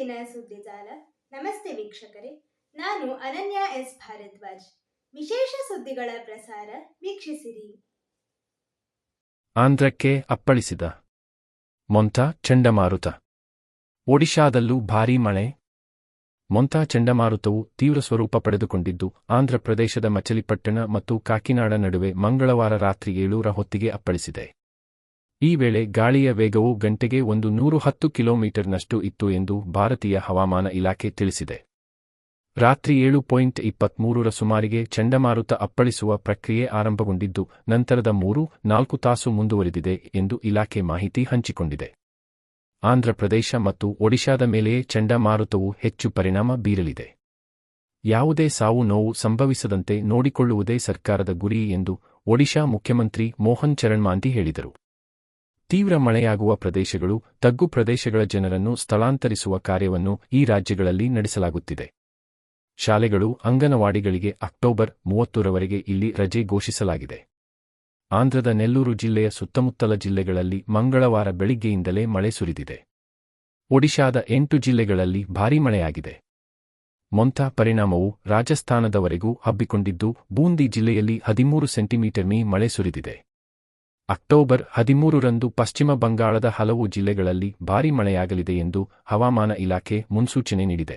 ಇಂದಿನ ಸುದ್ದಿಜಾಲ ನಮಸ್ತೆ ವೀಕ್ಷಕರೇ, ನಾನು ಅನನ್ಯ ಎಸ್ ಭಾರದ್ವಾಜ್. ವಿಶೇಷ ಸುದ್ದಿಗಳ ಪ್ರಸಾರ ವೀಕ್ಷಿಸಿರಿ. ಆಂಧ್ರಕ್ಕೆ ಅಪ್ಪಳಿಸಿದ ಮೊಂತಾ ಚಂಡಮಾರುತ. ಒಡಿಶಾದಲ್ಲೂ ಭಾರೀ ಮಳೆ. ಮೊಂತಾ ಚಂಡಮಾರುತವು ತೀವ್ರ ಸ್ವರೂಪ ಪಡೆದುಕೊಂಡಿದ್ದು, ಆಂಧ್ರಪ್ರದೇಶದ ಮಚಲಿಪಟ್ಟಣ ಮತ್ತು ಕಾಕಿನಾಡ ನಡುವೆ ಮಂಗಳವಾರ ರಾತ್ರಿ ಏಳೂರ ಹೊತ್ತಿಗೆ ಅಪ್ಪಳಿಸಿದೆ. ಈ ವೇಳೆ ಗಾಳಿಯ ವೇಗವು ಗಂಟೆಗೆ ಒಂದು ನೂರು ಹತ್ತು ಕಿಲೋಮೀಟರ್ನಷ್ಟು ಇತ್ತು ಎಂದು ಭಾರತೀಯ ಹವಾಮಾನ ಇಲಾಖೆ ತಿಳಿಸಿದೆ. ರಾತ್ರಿ ಏಳು ಪಾಯಿಂಟ್ ಇಪ್ಪತ್ಮೂರರ ಸುಮಾರಿಗೆ ಚಂಡಮಾರುತ ಅಪ್ಪಳಿಸುವ ಪ್ರಕ್ರಿಯೆ ಆರಂಭಗೊಂಡಿದ್ದು, ನಂತರದ ಮೂರು, ನಾಲ್ಕು ತಾಸು ಮುಂದುವರಿದಿದೆ ಎಂದು ಇಲಾಖೆ ಮಾಹಿತಿ ಹಂಚಿಕೊಂಡಿದೆ. ಆಂಧ್ರಪ್ರದೇಶ ಮತ್ತು ಒಡಿಶಾದ ಮೇಲೆಯೇ ಚಂಡಮಾರುತವು ಹೆಚ್ಚು ಪರಿಣಾಮ ಬೀರಲಿದೆ. ಯಾವುದೇ ಸಾವು ನೋವು ಸಂಭವಿಸದಂತೆ ನೋಡಿಕೊಳ್ಳುವುದೇ ಸರ್ಕಾರದ ಗುರಿ ಎಂದು ಒಡಿಶಾ ಮುಖ್ಯಮಂತ್ರಿ ಮೋಹನ್ ಚರಣ್ ಮಾಂತಿ ಹೇಳಿದರು. ತೀವ್ರ ಮಳೆಯಾಗುವ ಪ್ರದೇಶಗಳು, ತಗ್ಗು ಪ್ರದೇಶಗಳ ಜನರನ್ನು ಸ್ಥಳಾಂತರಿಸುವ ಕಾರ್ಯವನ್ನು ಈ ರಾಜ್ಯಗಳಲ್ಲಿ ನಡೆಸಲಾಗುತ್ತಿದೆ. ಶಾಲೆಗಳು, ಅಂಗನವಾಡಿಗಳಿಗೆ ಅಕ್ಟೋಬರ್ ಮೂವತ್ತರವರೆಗೆ ಇಲ್ಲಿ ರಜೆ ಘೋಷಿಸಲಾಗಿದೆ. ಆಂಧ್ರದ ನೆಲ್ಲೂರು ಜಿಲ್ಲೆಯ ಸುತ್ತಮುತ್ತಲ ಜಿಲ್ಲೆಗಳಲ್ಲಿ ಮಂಗಳವಾರ ಬೆಳಿಗ್ಗೆಯಿಂದಲೇ ಮಳೆ ಸುರಿದಿದೆ. ಒಡಿಶಾದ ಎಂಟು ಜಿಲ್ಲೆಗಳಲ್ಲಿ ಭಾರೀ ಮಳೆಯಾಗಿದೆ. ಮೊಂತಾ ಪರಿಣಾಮವು ರಾಜಸ್ಥಾನದವರೆಗೂ ಹಬ್ಬಿಕೊಂಡಿದ್ದು, ಬೂಂದಿ ಜಿಲ್ಲೆಯಲ್ಲಿ ಹದಿಮೂರು ಸೆಂಟಿಮೀಟರ್ ಮೀ ಮಳೆ ಸುರಿದಿದೆ. ಅಕ್ಟೋಬರ್ ಹದಿಮೂರರಂದು ಪಶ್ಚಿಮ ಬಂಗಾಳದ ಹಲವು ಜಿಲ್ಲೆಗಳಲ್ಲಿ ಭಾರೀ ಮಳೆಯಾಗಲಿದೆ ಎಂದು ಹವಾಮಾನ ಇಲಾಖೆ ಮುನ್ಸೂಚನೆ ನೀಡಿದೆ.